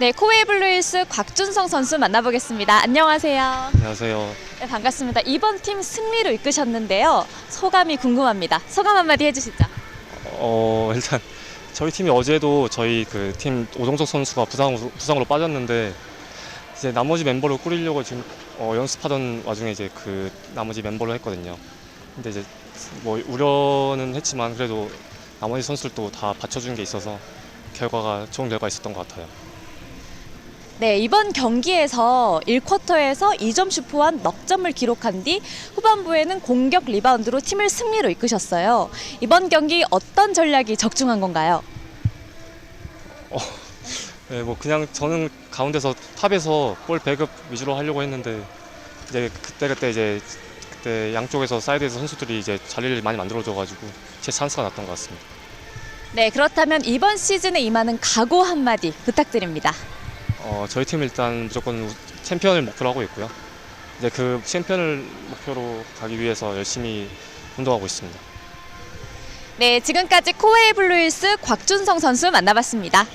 네, 코웨이 블루힐스 곽준성 선수 만나보겠습니다. 안녕하세요. 안녕하세요. 네, 반갑습니다. 이번 팀 승리로 이끄셨는데요. 소감이 궁금합니다. 소감 한마디 해주시죠. 어 일단 저희 팀이 어제도 저희 그 팀 오정석 선수가 부상으로, 부상으로 빠졌는데 이제 나머지 멤버를 꾸리려고 지금 어, 연습하던 와중에 이제 그 나머지 멤버를 했거든요. 근데 이제 뭐 우려는 했지만 그래도 나머지 선수들도 다 받쳐준 게 있어서 결과가 좋은 결과 있었던 것 같아요. 네, 이번 경기에서 1쿼터에서 2점 슈퍼한 넉 점을 기록한 뒤 후반부에는 공격 리바운드로 팀을 승리로 이끄셨어요. 이번 경기 어떤 전략이 적중한 건가요? 네, 뭐 그냥 저는 가운데서 탑에서 볼 배급 위주로 하려고 했는데 이제 그때 그때 이제 그때 양쪽에서 사이드에서 선수들이 이제 자리를 많이 만들어줘가지고 제 찬스가 났던 것 같습니다. 네, 그렇다면 이번 시즌에 임하는 각오 한마디 부탁드립니다. 어, 저희 팀 일단 무조건 우- 챔피언을 목표로 하고 있고요. 이제 그 챔피언을 목표로 가기 위해서 열심히 운동하고 있습니다. 네, 지금까지 코웨이 블루힐스 곽준성 선수 만나봤습니다.